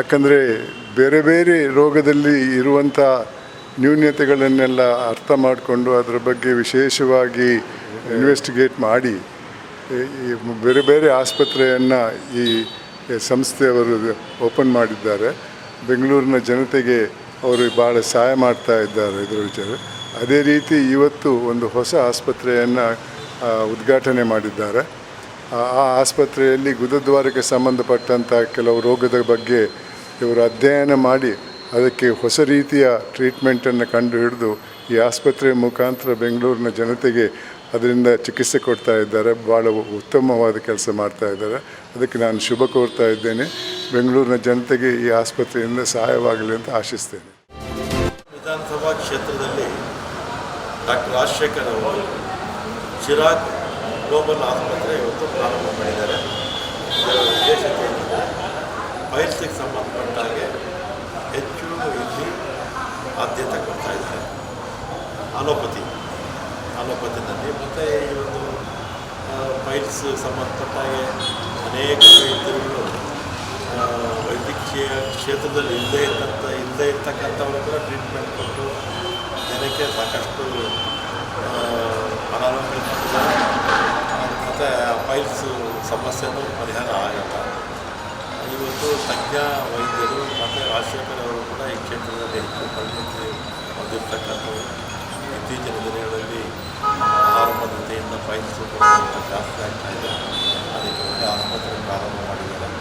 ಯಾಕಂದರೆ ಬೇರೆ ಬೇರೆ ರೋಗದಲ್ಲಿ ಇರುವಂಥ ನ್ಯೂನ್ಯತೆಗಳನ್ನೆಲ್ಲ ಅರ್ಥ ಮಾಡಿಕೊಂಡು ಅದರ ಬಗ್ಗೆ ವಿಶೇಷವಾಗಿ ಇನ್ವೆಸ್ಟಿಗೇಟ್ ಮಾಡಿ ಬೇರೆ ಬೇರೆ ಆಸ್ಪತ್ರೆಯನ್ನು ಈ ಸಂಸ್ಥೆಯವರು ಓಪನ್ ಮಾಡಿದ್ದಾರೆ. ಬೆಂಗಳೂರಿನ ಜನತೆಗೆ ಅವರು ಭಾಳ ಸಹಾಯ ಮಾಡ್ತಾ ಇದ್ದಾರೆ ಇದರ ವಿಚಾರ ಅದೇ ರೀತಿ ಇವತ್ತು ಒಂದು ಹೊಸ ಆಸ್ಪತ್ರೆಯನ್ನು ಉದ್ಘಾಟನೆ ಮಾಡಿದ್ದಾರೆ. ಆ ಆಸ್ಪತ್ರೆಯಲ್ಲಿ ಗುದದ್ವಾರಕ್ಕೆ ಸಂಬಂಧಪಟ್ಟಂಥ ಕೆಲವು ರೋಗದ ಬಗ್ಗೆ ಇವರು ಅಧ್ಯಯನ ಮಾಡಿ ಅದಕ್ಕೆ ಹೊಸ ರೀತಿಯ ಟ್ರೀಟ್ಮೆಂಟನ್ನು ಕಂಡು ಹಿಡಿದು ಈ ಆಸ್ಪತ್ರೆಯ ಮುಖಾಂತರ ಬೆಂಗಳೂರಿನ ಜನತೆಗೆ ಅದರಿಂದ ಚಿಕಿತ್ಸೆ ಕೊಡ್ತಾ ಇದ್ದಾರೆ. ಭಾಳ ಉತ್ತಮವಾದ ಕೆಲಸ ಮಾಡ್ತಾ ಇದ್ದಾರೆ. ಅದಕ್ಕೆ ನಾನು ಶುಭ ಕೋರ್ತಾ ಇದ್ದೇನೆ. ಬೆಂಗಳೂರಿನ ಜನತೆಗೆ ಈ ಆಸ್ಪತ್ರೆಯಿಂದ ಸಹಾಯವಾಗಲಿ ಅಂತ ಆಶಿಸ್ತೇನೆ. ವಿಧಾನಸಭಾ ಕ್ಷೇತ್ರದಲ್ಲಿ ಡಾಕ್ಟರ್ ರಾಜಶೇಖರ್ ಅವರು ಚಿರಾಗ್ ಗ್ಲೋಬಲ್ ಆಸ್ಪತ್ರೆ ಇವತ್ತು ಪ್ರಾರಂಭ ಮಾಡಿದ್ದಾರೆ. ಇದರ ಏನೆಂದರೆ ಪೈಲ್ಸಿಗೆ ಸಂಬಂಧಪಟ್ಟ ಹಾಗೆ ಹೆಚ್ಚು ಇಲ್ಲಿ ಆದ್ಯತೆ ಕೊಡ್ತಾ ಇದ್ದಾರೆ. ಅಲೋಪತಿ, ಅಲೋಪತಿನಲ್ಲಿ ಮತ್ತು ಈ ಒಂದು ಫೈಲ್ಸ್ ಸಂಬಂಧಪಟ್ಟ ಹಾಗೆ ಅನೇಕ ವೈದ್ಯರುಗಳು ವೈದ್ಯಕೀಯ ಕ್ಷೇತ್ರದಲ್ಲಿ ಇಲ್ಲದೇ ಇದ್ದಂಥ ಇಲ್ಲದೇ ಇರ್ತಕ್ಕಂಥವ್ರ ಕೂಡ ಟ್ರೀಟ್ಮೆಂಟ್ ಕೊಟ್ಟು ಜನಕ್ಕೆ ಸಾಕಷ್ಟು ಅನಾರೋಗ್ಯ ಮತ್ತು ಪೈಲ್ಸ್ ಸಮಸ್ಯೆನೂ ಪರಿಹಾರ ಆಗಲ್ಲ. ಇವತ್ತು ತಜ್ಞ ವೈದ್ಯರು ಮತ್ತು ರಾಜಶೇಖರ್ ಕೂಡ ಈ ಕ್ಷೇತ್ರದಲ್ಲಿ ಹೆಚ್ಚು ಪರಿಣಿತಿ ಹೊಂದಿರತಕ್ಕಂಥವ್ರು. ಇತ್ತೀಚಿನ ದಿನಗಳಲ್ಲಿ ಆಹಾರ ಪದ್ಧತಿಯಿಂದ ಸ್ವಲ್ಪ ಜಾಸ್ತಿ ಆಗ್ತಾ ಇದೆ. ಅದಕ್ಕೆ ಒಳ್ಳೆ ಆಸ್ಪತ್ರೆ ಪ್ರಾರಂಭ ಮಾಡಿದ್ದಾರೆ.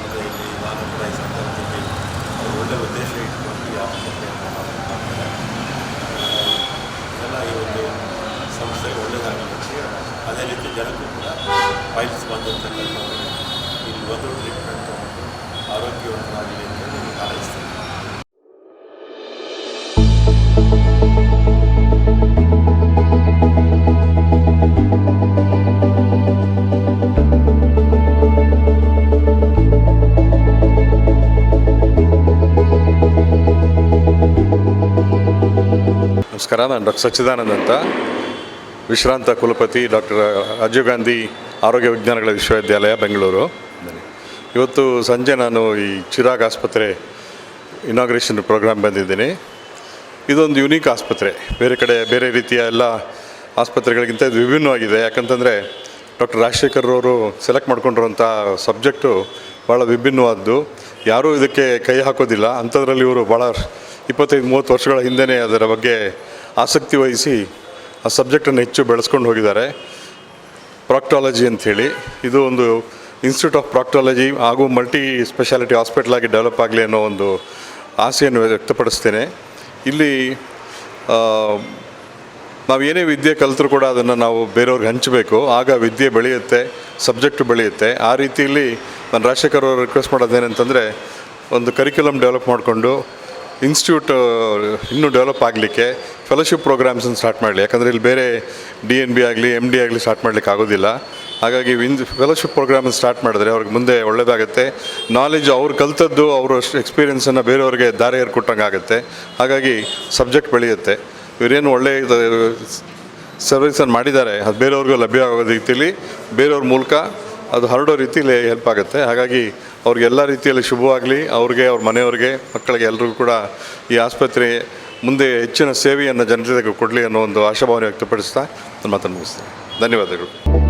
ಮತ್ತು ಇಲ್ಲಿ ನಾನು ಕೂಡ ಈ ಸಂದರ್ಭದಲ್ಲಿ ಒಳ್ಳೆಯ ಉದ್ದೇಶ ಇಟ್ಕೊಂಡು ಈ ಆಸ್ಪತ್ರೆಯನ್ನು ಮಾಡ್ತಾರೆ ಎಲ್ಲ ಈ ಒಂದು ಸಂಸ್ಥೆಗೆ ಒಳ್ಳೆಯದಾಗಲಿಕ್ಕೆ ಅದೇ ರೀತಿ ಜನಕ್ಕೂ ಕೂಡ ಫೈಲ್ಸ್ ಬಂದಿರ್ತಕ್ಕಂಥವ್ರು ಇಲ್ಲಿ ಒಂದು ಟ್ರೀಟ್ಮೆಂಟ್ ಆರೋಗ್ಯವಂತರಾಗಲಿ ಅಂತೇಳಿ ಹಾರೈಸ್ತೀನಿ ನಮಸ್ಕಾರ, ನಾನು ಡಾಕ್ಟರ್ ಸಚ್ಚಿದಾನಂದ್ ಅಂತ. ವಿಶ್ರಾಂತ ಕುಲಪತಿ ಡಾಕ್ಟರ್ ರಾಜೀವ್ ಗಾಂಧಿ ಆರೋಗ್ಯ ವಿಜ್ಞಾನಗಳ ವಿಶ್ವವಿದ್ಯಾಲಯ, ಬೆಂಗಳೂರು. ಇವತ್ತು ಸಂಜೆ ನಾನು ಈ ಚಿರಾಗ್ ಆಸ್ಪತ್ರೆ ಇನಾಗ್ರೇಷನ್ ಪ್ರೋಗ್ರಾಮ್ ಬಂದಿದ್ದೀನಿ. ಇದೊಂದು ಯುನೀಕ್ ಆಸ್ಪತ್ರೆ. ಬೇರೆ ಕಡೆ ಬೇರೆ ರೀತಿಯ ಎಲ್ಲ ಆಸ್ಪತ್ರೆಗಳಿಗಿಂತ ಇದು ವಿಭಿನ್ನವಾಗಿದೆ. ಯಾಕಂತಂದರೆ ಡಾಕ್ಟರ್ ರಾಜಶೇಖರ್ ಅವರು ಸೆಲೆಕ್ಟ್ ಮಾಡ್ಕೊಂಡಿರುವಂಥ ಸಬ್ಜೆಕ್ಟು ಭಾಳ ವಿಭಿನ್ನವಾದ್ದು. ಯಾರೂ ಇದಕ್ಕೆ ಕೈ ಹಾಕೋದಿಲ್ಲ. ಅಂಥದ್ರಲ್ಲಿ ಇವರು ಭಾಳ ಇಪ್ಪತ್ತೈದು, ಮೂವತ್ತು ವರ್ಷಗಳ ಹಿಂದೆಯೇ ಅದರ ಬಗ್ಗೆ ಆಸಕ್ತಿ ವಹಿಸಿ ಆ ಸಬ್ಜೆಕ್ಟನ್ನು ಹೆಚ್ಚು ಬೆಳೆಸ್ಕೊಂಡು ಹೋಗಿದ್ದಾರೆ. ಪ್ರಾಕ್ಟಾಲಜಿ ಅಂಥೇಳಿ. ಇದು ಒಂದು ಇನ್ಸ್ಟಿಟ್ಯೂಟ್ ಆಫ್ ಪ್ರಾಕ್ಟಾಲಜಿ ಹಾಗೂ ಮಲ್ಟಿ ಸ್ಪೆಷಾಲಿಟಿ ಹಾಸ್ಪಿಟ್ಲಾಗಿ ಆಗಿ ಡೆವಲಪ್ ಆಗಲಿ ಅನ್ನೋ ಒಂದು ಆಸೆಯನ್ನು ವ್ಯಕ್ತಪಡಿಸ್ತೇನೆ. ಇಲ್ಲಿ ನಾವು ಏನೇ ವಿದ್ಯೆ ಕಲಿತರೂ ಕೂಡ ಅದನ್ನು ನಾವು ಬೇರೆಯವ್ರಿಗೆ ಹಂಚಬೇಕು. ಆಗ ವಿದ್ಯೆ ಬೆಳೆಯುತ್ತೆ, ಸಬ್ಜೆಕ್ಟ್ ಬೆಳೆಯುತ್ತೆ. ಆ ರೀತಿಯಲ್ಲಿ ನಾನು ರಾಜಶೇಖರ್ ಅವರು ರಿಕ್ವೆಸ್ಟ್ ಮಾಡೋದೇನಂತಂದರೆ, ಒಂದು ಕರಿಕ್ಯುಲಮ್ ಡೆವಲಪ್ ಮಾಡಿಕೊಂಡು ಇನ್ಸ್ಟಿಟ್ಯೂಟ್ ಇನ್ನೂ ಡೆವಲಪ್ ಆಗಲಿಕ್ಕೆ ಫೆಲೋಶಿಪ್ ಪ್ರೋಗ್ರಾಮ್ಸನ್ನು ಸ್ಟಾರ್ಟ್ ಮಾಡಲಿ. ಯಾಕಂದರೆ ಇಲ್ಲಿ ಬೇರೆ ಡಿ ಎನ್ ಬಿ ಆಗಲಿ ಎಂ ಡಿ ಆಗಲಿ ಸ್ಟಾರ್ಟ್ ಮಾಡಲಿಕ್ಕೆ ಆಗೋದಿಲ್ಲ. ಹಾಗಾಗಿ ವಿನ್ ಫೆಲೋಶಿಪ್ ಪ್ರೋಗ್ರಾಮ್ ಸ್ಟಾರ್ಟ್ ಮಾಡಿದ್ರೆ ಅವ್ರಿಗೆ ಮುಂದೆ ಒಳ್ಳೆಯದಾಗುತ್ತೆ ನಾಲೆಜ್ ಅವ್ರು ಕಲ್ತದ್ದು, ಅವ್ರ ಎಕ್ಸ್ಪೀರಿಯನ್ಸನ್ನು ಬೇರೆಯವ್ರಿಗೆ ದಾರಿ ಕೊಟ್ಟಂಗೆ ಆಗುತ್ತೆ. ಹಾಗಾಗಿ ಸಬ್ಜೆಕ್ಟ್ ಬೆಳೆಯುತ್ತೆ. ಇವರೇನು ಒಳ್ಳೆ ಸರ್ವಿಸನ್ನು ಮಾಡಿದ್ದಾರೆ. ಅದು ಬೇರೆಯವ್ರಿಗೂ ಲಭ್ಯ ಆಗೋ ಬೇರೆಯವ್ರ ಮೂಲಕ ಅದು ಹರಡೋ ರೀತಿಯಲ್ಲಿ ಹೆಲ್ಪ್ ಆಗುತ್ತೆ. ಹಾಗಾಗಿ ಅವ್ರಿಗೆಲ್ಲ ರೀತಿಯಲ್ಲಿ ಶುಭವಾಗಲಿ. ಅವ್ರಿಗೆ, ಅವ್ರ ಮನೆಯವ್ರಿಗೆ, ಮಕ್ಕಳಿಗೆ ಎಲ್ರಿಗೂ ಕೂಡ ಈ ಆಸ್ಪತ್ರೆ ಮುಂದೆ ಹೆಚ್ಚಿನ ಸೇವೆಯನ್ನು ಜನತೆಗೆ ಕೊಡಲಿ ಅನ್ನೋ ಒಂದು ಆಶಾಭಾವನೆ ವ್ಯಕ್ತಪಡಿಸ್ತಾ ನನ್ನ ಮಾತನ್ನು ಮುಗಿಸ್ತೇನೆ. ಧನ್ಯವಾದಗಳು.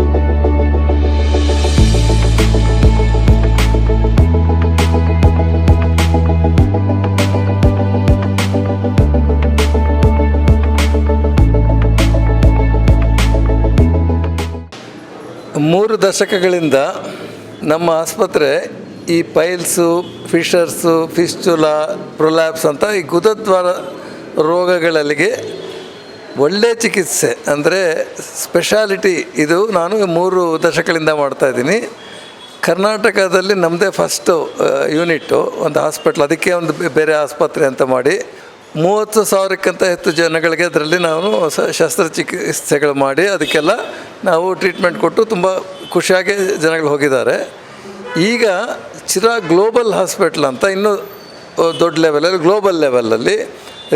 ಮೂರು ದಶಕಗಳಿಂದ ನಮ್ಮ ಆಸ್ಪತ್ರೆ ಈ ಪೈಲ್ಸು ಫಿಶರ್ಸು ಫಿಸ್ಟುಲಾ, ಪ್ರೊಲ್ಯಾಪ್ಸ್ ಅಂತ ಈ ಗುದದ್ವಾರ ರೋಗಗಳಿಗೆ ಒಳ್ಳೆ ಚಿಕಿತ್ಸೆ, ಅಂದರೆ ಸ್ಪೆಷಾಲಿಟಿ ಇದು ನಾನು ಮೂರು ದಶಕಗಳಿಂದ ಮಾಡ್ತಾಯಿದ್ದೀನಿ ಕರ್ನಾಟಕದಲ್ಲಿ ನಮ್ಮದೇ ಫಸ್ಟು ಯೂನಿಟ್ಟು ಒಂದು ಹಾಸ್ಪಿಟ್ಲ್, ಅದಕ್ಕೆ ಒಂದು ಬೇರೆ ಆಸ್ಪತ್ರೆ ಅಂತ ಮಾಡಿ ಮೂವತ್ತು ಸಾವಿರಕ್ಕಿಂತ ಹೆಚ್ಚು ಜನಗಳಿಗೆ ಅದರಲ್ಲಿ ನಾನು ಶಸ್ತ್ರಚಿಕಿತ್ಸೆಗಳು ಮಾಡಿ, ಅದಕ್ಕೆಲ್ಲ ನಾವು ಟ್ರೀಟ್ಮೆಂಟ್ ಕೊಟ್ಟು ತುಂಬ ಖುಷಿಯಾಗಿ ಜನಗಳು ಹೋಗಿದ್ದಾರೆ. ಈಗ ಚಿರಾ ಗ್ಲೋಬಲ್ ಹಾಸ್ಪಿಟ್ಲ್ ಅಂತ ಇನ್ನೂ ದೊಡ್ಡ ಲೆವೆಲಲ್ಲಿ ಗ್ಲೋಬಲ್ ಲೆವೆಲಲ್ಲಿ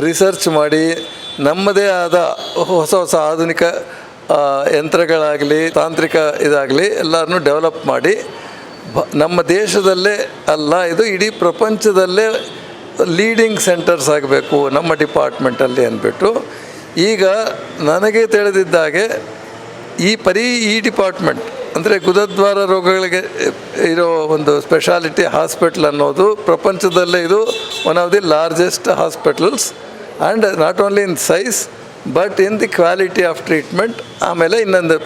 ರಿಸರ್ಚ್ ಮಾಡಿ ನಮ್ಮದೇ ಆದ ಹೊಸ ಹೊಸ ಆಧುನಿಕ ಯಂತ್ರಗಳಾಗಲಿ, ತಾಂತ್ರಿಕ ಇದಾಗಲಿ ಎಲ್ಲರನ್ನೂ ಡೆವಲಪ್ ಮಾಡಿ ಬ ನಮ್ಮ ದೇಶದಲ್ಲೇ ಅಲ್ಲ, ಇದು ಇಡೀ ಪ್ರಪಂಚದಲ್ಲೇ ಲೀಡಿಂಗ್ ಸೆಂಟರ್ಸ್ ಆಗಬೇಕು ನಮ್ಮ ಡಿಪಾರ್ಟ್ಮೆಂಟಲ್ಲಿ ಅಂದ್ಬಿಟ್ಟು. ಈಗ ನನಗೆ ತಿಳಿದಿದ್ದಾಗೆ ಈ ಪರಿ ಈ ಡಿಪಾರ್ಟ್ಮೆಂಟ್ ಅಂದರೆ ಗುದದ್ವಾರ ರೋಗಗಳಿಗೆ ಇರೋ ಒಂದು ಸ್ಪೆಷಾಲಿಟಿ ಹಾಸ್ಪಿಟ್ಲ್ ಅನ್ನೋದು ಪ್ರಪಂಚದಲ್ಲೇ ಇದು one of the largest hospitals and not only in size but in the quality of treatment ಆಮೇಲೆ ಇನ್ನೊಂದು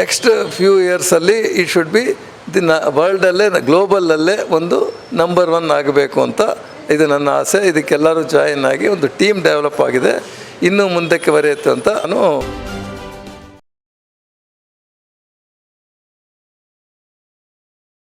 ನೆಕ್ಸ್ಟ್ ಫ್ಯೂ ಇಯರ್ಸಲ್ಲಿ ಇಟ್ ಶುಡ್ ಬಿ ದಿ ನ ವರ್ಲ್ಡಲ್ಲೇ ಗ್ಲೋಬಲಲ್ಲೇ ಒಂದು ನಂಬರ್ ಒನ್ ಆಗಬೇಕು ಅಂತ ಇದು ನನ್ನ ಆಸೆ. ಇದಕ್ಕೆಲ್ಲರೂ ಜಾಯಿನ್ ಆಗಿ ಒಂದು ಟೀಮ್ ಡೆವಲಪ್ ಆಗಿದೆ. ಇನ್ನೂ ಮುಂದಕ್ಕೆ ಬರೆಯುತ್ತೆ ಅಂತ ನಾನು